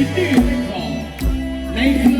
อินดี้เพลงขอในคืน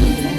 Thank you.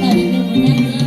Tadi 能